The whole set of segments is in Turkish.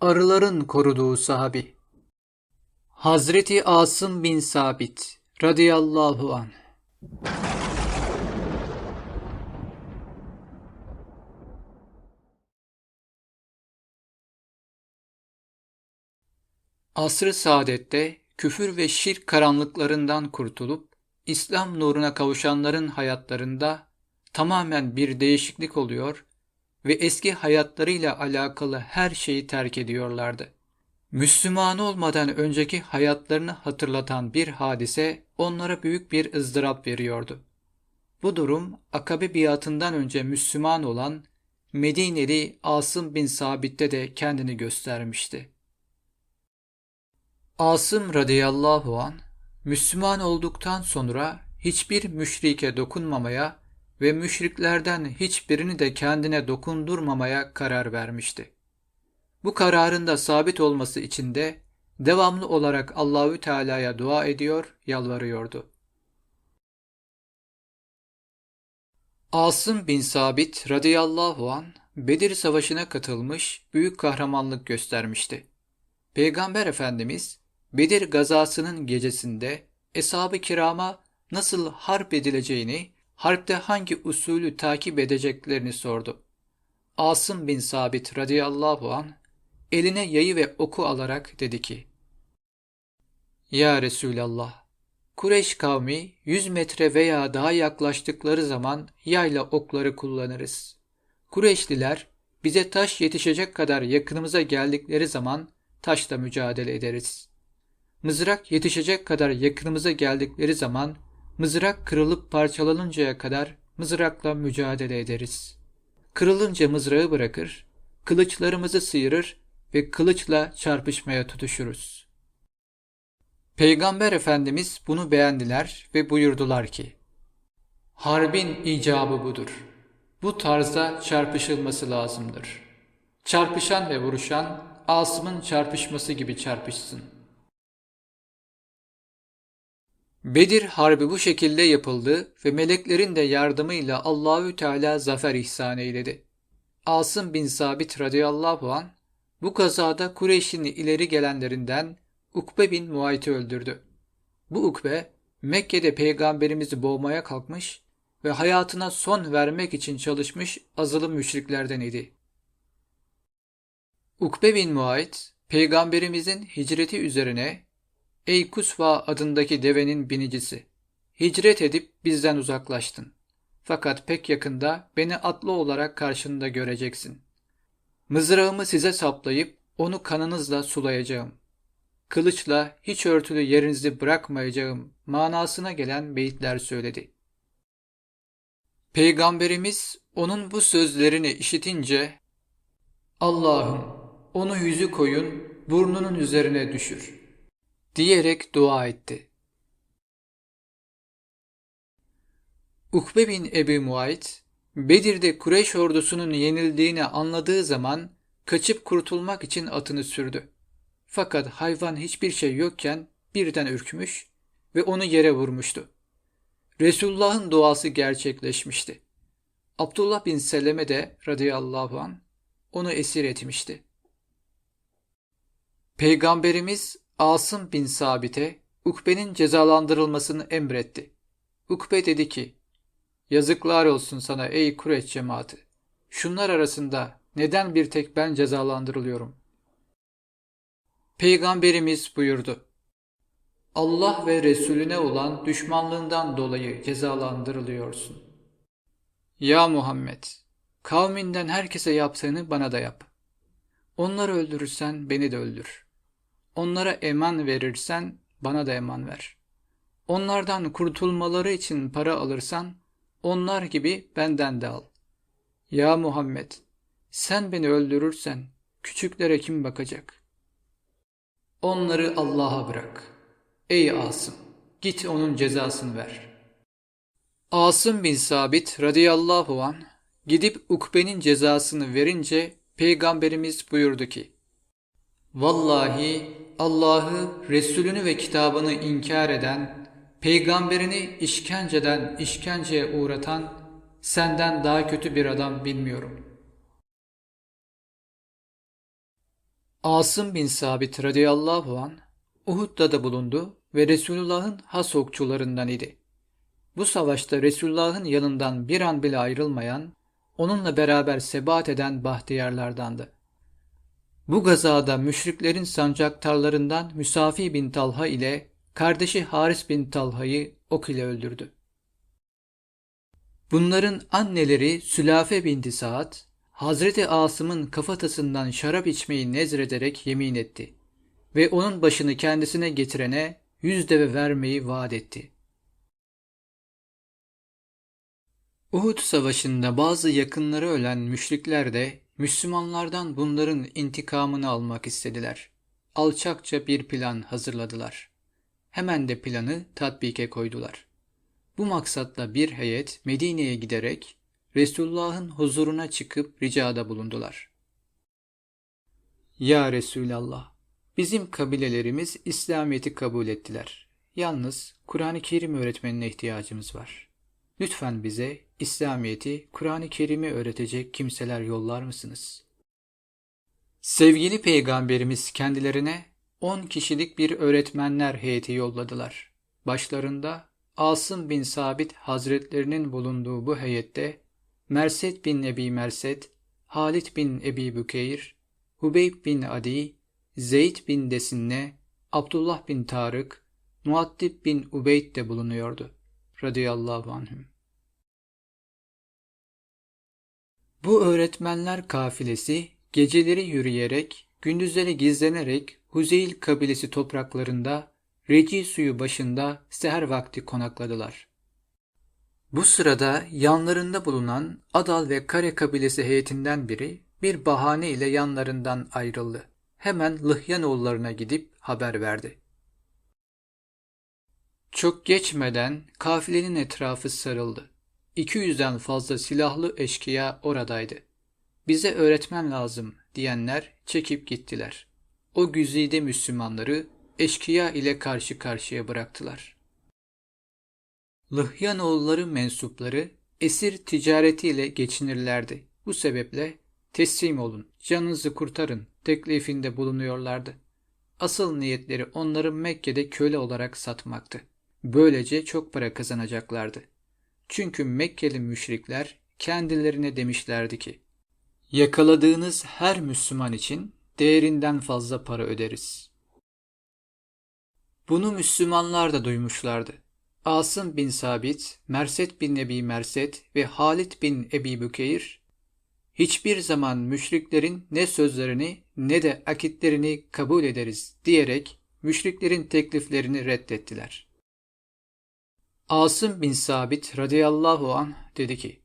Arıların koruduğu sahabi. Hazreti Asım bin Sabit radıyallahu anh. Asr-ı saadette küfür ve şirk karanlıklarından kurtulup İslam nuruna kavuşanların hayatlarında tamamen bir değişiklik oluyor ve eski hayatlarıyla alakalı her şeyi terk ediyorlardı. Müslüman olmadan önceki hayatlarını hatırlatan bir hadise onlara büyük bir ızdırap veriyordu. Bu durum Akabe biatından önce Müslüman olan Medineli Asım bin Sabit'te de kendini göstermişti. Asım radıyallahu an Müslüman olduktan sonra hiçbir müşrike dokunmamaya ve müşriklerden hiçbirini de kendine dokundurmamaya karar vermişti. Bu kararında sabit olması için de devamlı olarak Allahü Teala'ya dua ediyor, yalvarıyordu. Asım bin Sabit radıyallahu an Bedir Savaşı'na katılmış, büyük kahramanlık göstermişti. Peygamber Efendimiz Bedir gazasının gecesinde eshab-ı kirama nasıl harp edileceğini, harpte hangi usulü takip edeceklerini sordu. Asım bin Sabit radıyallahu an eline yayı ve oku alarak dedi ki, Ya Resulallah, Kureyş kavmi 100 metre veya daha yaklaştıkları zaman yayla okları kullanırız. Kureyşliler bize taş yetişecek kadar yakınımıza geldikleri zaman taşla mücadele ederiz. Mızrak yetişecek kadar yakınımıza geldikleri zaman mızrak kırılıp parçalanıncaya kadar mızrakla mücadele ederiz. Kırılınca mızrağı bırakır, kılıçlarımızı sıyırır ve kılıçla çarpışmaya tutuşuruz. Peygamber Efendimiz bunu beğendiler ve buyurdular ki, Harbin icabı budur. Bu tarzda çarpışılması lazımdır. Çarpışan ve vuruşan Asım'ın çarpışması gibi çarpışsın. Bedir Harbi bu şekilde yapıldı ve meleklerin de yardımıyla Allahü Teala zafer ihsan eyledi. Asım bin Sabit radıyallahu an bu kazada Kureyş'in ileri gelenlerinden Ukbe bin Muayt'i öldürdü. Bu Ukbe Mekke'de peygamberimizi boğmaya kalkmış ve hayatına son vermek için çalışmış azılı müşriklerden idi. Ukbe bin Muayt, peygamberimizin hicreti üzerine Ey Kusva adındaki devenin binicisi, hicret edip bizden uzaklaştın. Fakat pek yakında beni atlı olarak karşında göreceksin. Mızrağımı size saplayıp onu kanınızla sulayacağım. Kılıçla hiç örtülü yerinizi bırakmayacağım manasına gelen beyitler söyledi. Peygamberimiz onun bu sözlerini işitince Allah'ım onu yüzü koyun burnunun üzerine düşür diyerek dua etti. Ukbe bin Ebi Muayt, Bedir'de Kureyş ordusunun yenildiğini anladığı zaman kaçıp kurtulmak için atını sürdü. Fakat hayvan hiçbir şey yokken birden ürkmüş ve onu yere vurmuştu. Resulullah'ın duası gerçekleşmişti. Abdullah bin Seleme de radıyallahu an onu esir etmişti. Peygamberimiz Asım bin Sabit'e Ukbe'nin cezalandırılmasını emretti. Ukbe dedi ki, Yazıklar olsun sana ey Kureyş cemaati. Şunlar arasında neden bir tek ben cezalandırılıyorum? Peygamberimiz buyurdu. Allah ve Resulüne olan düşmanlığından dolayı cezalandırılıyorsun. Ya Muhammed! Kavminden herkese yaptığını bana da yap. Onları öldürürsen beni de öldür. Onlara eman verirsen bana da eman ver. Onlardan kurtulmaları için para alırsan onlar gibi benden de al. Ya Muhammed! Sen beni öldürürsen küçüklere kim bakacak? Onları Allah'a bırak. Ey Asım! Git onun cezasını ver. Asım bin Sabit radıyallahu an gidip Ukbe'nin cezasını verince Peygamberimiz buyurdu ki Vallahi Allah'ı, Resulünü ve kitabını inkar eden, peygamberini işkenceden işkenceye uğratan senden daha kötü bir adam bilmiyorum. Asım bin Sabit radıyallahu an Uhud'da da bulundu ve Resulullah'ın has okçularından idi. Bu savaşta Resulullah'ın yanından bir an bile ayrılmayan, onunla beraber sebat eden bahtiyarlardandı. Bu gazada müşriklerin sancaktarlarından Müsafi bin Talha ile kardeşi Haris bin Talha'yı ok ile öldürdü. Bunların anneleri Sülafe binti Saad, Hazreti Asım'ın kafatasından şarap içmeyi nezrederek yemin etti ve onun başını kendisine getirene yüz deve vermeyi vaat etti. Uhud Savaşı'nda bazı yakınları ölen müşrikler de Müslümanlardan bunların intikamını almak istediler. Alçakça bir plan hazırladılar. Hemen de planı tatbike koydular. Bu maksatla bir heyet Medine'ye giderek Resulullah'ın huzuruna çıkıp ricada bulundular. Ya Resulallah, bizim kabilelerimiz İslamiyet'i kabul ettiler. Yalnız Kur'an-ı Kerim öğretmenine ihtiyacımız var. Lütfen bize İslamiyet'i, Kur'an-ı Kerim'i öğretecek kimseler yollar mısınız? Sevgili Peygamberimiz kendilerine 10 kişilik bir öğretmenler heyeti yolladılar. Başlarında Asım bin Sabit Hazretlerinin bulunduğu bu heyette Merset bin Ebi Merset, Halit bin Ebi Bükeyr, Hubeyb bin Adi, Zeyd bin Desinne, Abdullah bin Tarık, Muaddib bin Ubeyd de bulunuyordu. Radıyallahu anhüm. Bu öğretmenler kafilesi geceleri yürüyerek, gündüzleri gizlenerek Huzeyl kabilesi topraklarında Reci suyu başında seher vakti konakladılar. Bu sırada yanlarında bulunan Adal ve Kare kabilesi heyetinden biri bir bahane ile yanlarından ayrıldı. Hemen Lıhyanoğullarına gidip haber verdi. Çok geçmeden kafilenin etrafı sarıldı. 200'den fazla silahlı eşkıya oradaydı. Bize öğretmen lazım diyenler çekip gittiler. O güzide Müslümanları eşkıya ile karşı karşıya bıraktılar. Lıhyanoğulları mensupları esir ticaretiyle geçinirlerdi. Bu sebeple teslim olun, canınızı kurtarın teklifinde bulunuyorlardı. Asıl niyetleri onları Mekke'de köle olarak satmaktı. Böylece çok para kazanacaklardı. Çünkü Mekkeli müşrikler kendilerine demişlerdi ki, yakaladığınız her Müslüman için değerinden fazla para öderiz. Bunu Müslümanlar da duymuşlardı. Asım bin Sabit, Merset bin Ebi Merset ve Halit bin Ebi Bükeyr hiçbir zaman müşriklerin ne sözlerini ne de akitlerini kabul ederiz diyerek müşriklerin tekliflerini reddettiler. Asım bin Sabit radıyallahu an dedi ki,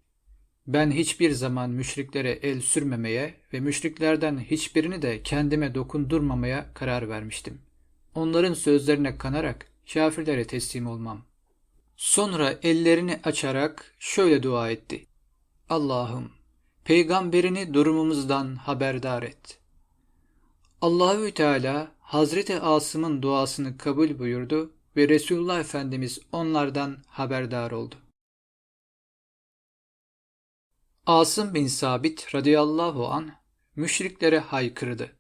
ben hiçbir zaman müşriklere el sürmemeye ve müşriklerden hiçbirini de kendime dokundurmamaya karar vermiştim. Onların sözlerine kanarak kafirlere teslim olmam. Sonra ellerini açarak şöyle dua etti. Allah'ım, peygamberini durumumuzdan haberdar et. Allahü Teala Hazreti Asım'ın duasını kabul buyurdu ve Resulullah Efendimiz onlardan haberdar oldu. Asım bin Sabit radıyallahu an müşriklere haykırdı.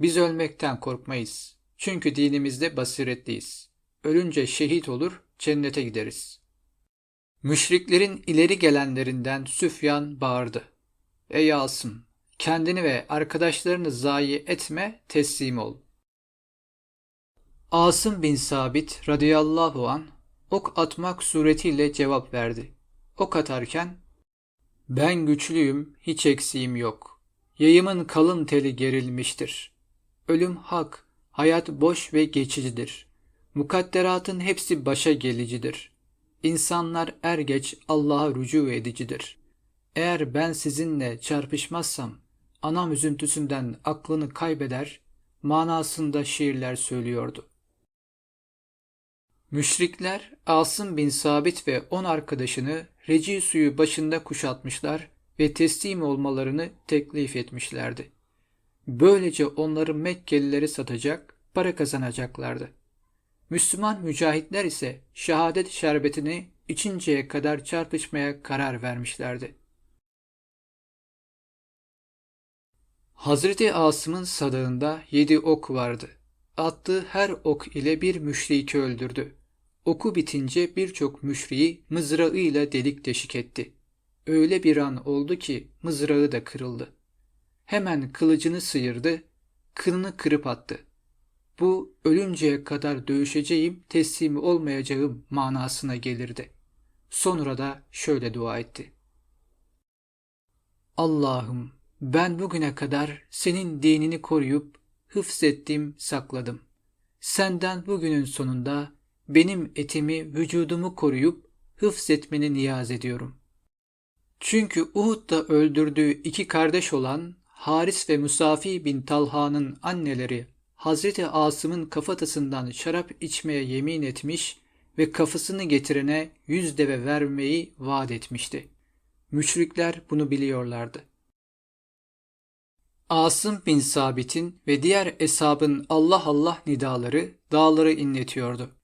Biz ölmekten korkmayız. Çünkü dinimizde basiretliyiz. Ölünce şehit olur, cennete gideriz. Müşriklerin ileri gelenlerinden Süfyan bağırdı. Ey Asım! Kendini ve arkadaşlarını zayi etme, teslim ol. Asım bin Sabit radıyallahu an ok atmak suretiyle cevap verdi. Ok atarken ben güçlüyüm, hiç eksiğim yok. Yayımın kalın teli gerilmiştir. Ölüm hak, hayat boş ve geçicidir. Mukadderatın hepsi başa gelicidir. İnsanlar er geç Allah'a rücu edicidir. Eğer ben sizinle çarpışmazsam, anam üzüntüsünden aklını kaybeder, manasında şiirler söylüyordu. Müşrikler Asım bin Sabit ve on arkadaşını Reci suyu başında kuşatmışlar ve teslim olmalarını teklif etmişlerdi. Böylece onları Mekkelileri satacak, para kazanacaklardı. Müslüman mücahitler ise şehadet şerbetini içinceye kadar çarpışmaya karar vermişlerdi. Hazreti Asım'ın sadağında yedi ok vardı. Attığı her ok ile bir müşriki öldürdü. Oku bitince birçok müşriği mızrağıyla delik deşik etti. Öyle bir an oldu ki mızrağı da kırıldı. Hemen kılıcını sıyırdı, kılını kırıp attı. Bu ölünceye kadar dövüşeceğim, teslim olmayacağım manasına gelirdi. Sonra da şöyle dua etti. Allah'ım ben bugüne kadar senin dinini koruyup hıfzettim, sakladım. Senden bugünün sonunda benim etimi, vücudumu koruyup hıfzetmeni niyaz ediyorum. Çünkü Uhud'da öldürdüğü iki kardeş olan Haris ve Musafi bin Talha'nın anneleri Hazreti Asım'ın kafatasından şarap içmeye yemin etmiş ve kafasını getirene yüz deve vermeyi vaat etmişti. Müşrikler bunu biliyorlardı. Asım bin Sabit'in ve diğer eshabın Allah Allah nidaları dağları inletiyordu.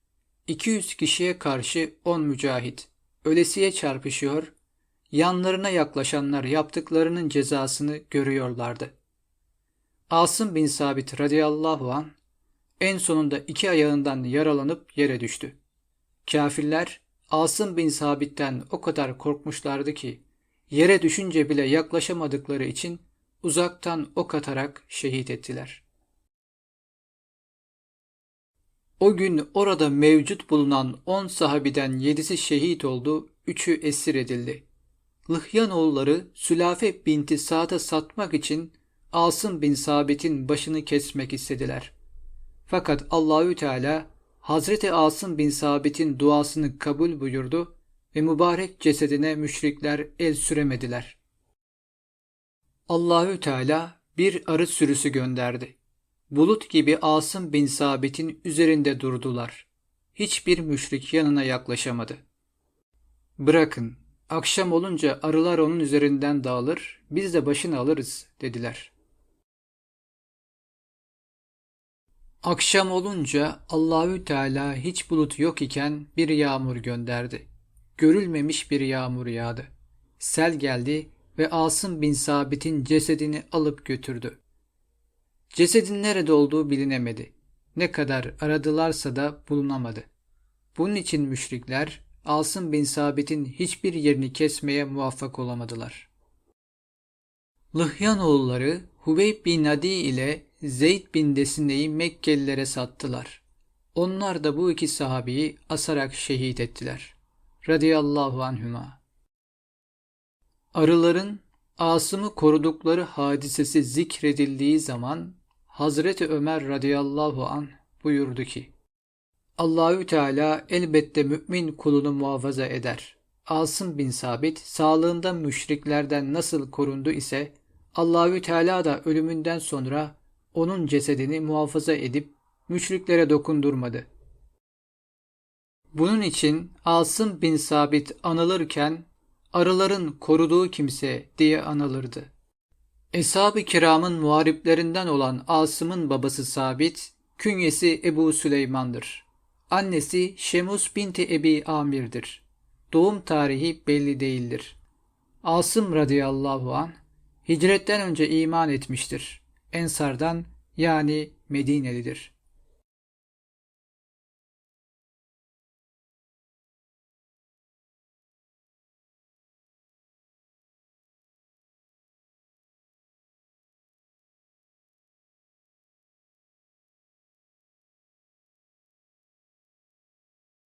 200 kişiye karşı 10 mücahit ölesiye çarpışıyor, yanlarına yaklaşanlar yaptıklarının cezasını görüyorlardı. Asım bin Sabit radıyallahu an en sonunda iki ayağından yaralanıp yere düştü. Kafirler Asım bin Sabit'ten o kadar korkmuşlardı ki yere düşünce bile yaklaşamadıkları için uzaktan ok atarak şehit ettiler. O gün orada mevcut bulunan on sahabiden yedisi şehit oldu, üçü esir edildi. Lıhyanoğulları Sülafe binti Sa'da satmak için Asım bin Sabit'in başını kesmek istediler. Fakat Allahü Teala Hazreti Asım bin Sabit'in duasını kabul buyurdu ve mübarek cesedine müşrikler el süremediler. Allahü Teala bir arı sürüsü gönderdi. Bulut gibi Asım bin Sabit'in üzerinde durdular. Hiçbir müşrik yanına yaklaşamadı. Bırakın, akşam olunca arılar onun üzerinden dağılır, biz de başını alırız dediler. Akşam olunca Allahü Teala hiç bulut yok iken bir yağmur gönderdi. Görülmemiş bir yağmur yağdı. Sel geldi ve Asım bin Sabit'in cesedini alıp götürdü. Cesedin nerede olduğu bilinemedi. Ne kadar aradılarsa da bulunamadı. Bunun için müşrikler Asım bin Sabit'in hiçbir yerini kesmeye muvaffak olamadılar. Lıhyanoğulları Hubeyb bin Nadi ile Zeyd bin Desine'yi Mekkelilere sattılar. Onlar da bu iki sahabeyi asarak şehit ettiler. Radıyallahu anhüma. Arıların Asım'ı korudukları hadisesi zikredildiği zaman Hazreti Ömer radıyallahu an buyurdu ki Allahü Teala elbette mümin kulunu muhafaza eder. Asım bin Sabit sağlığında müşriklerden nasıl korundu ise Allahü Teala da ölümünden sonra onun cesedini muhafaza edip müşriklere dokundurmadı. Bunun için Asım bin Sabit anılırken arıların koruduğu kimse diye anılırdı. Eshab-ı kiramın muhariplerinden olan Asım'ın babası Sabit, künyesi Ebu Süleyman'dır. Annesi Şemus binti Ebi Amir'dir. Doğum tarihi belli değildir. Asım radıyallahu an hicretten önce iman etmiştir. Ensardan yani Medinelidir.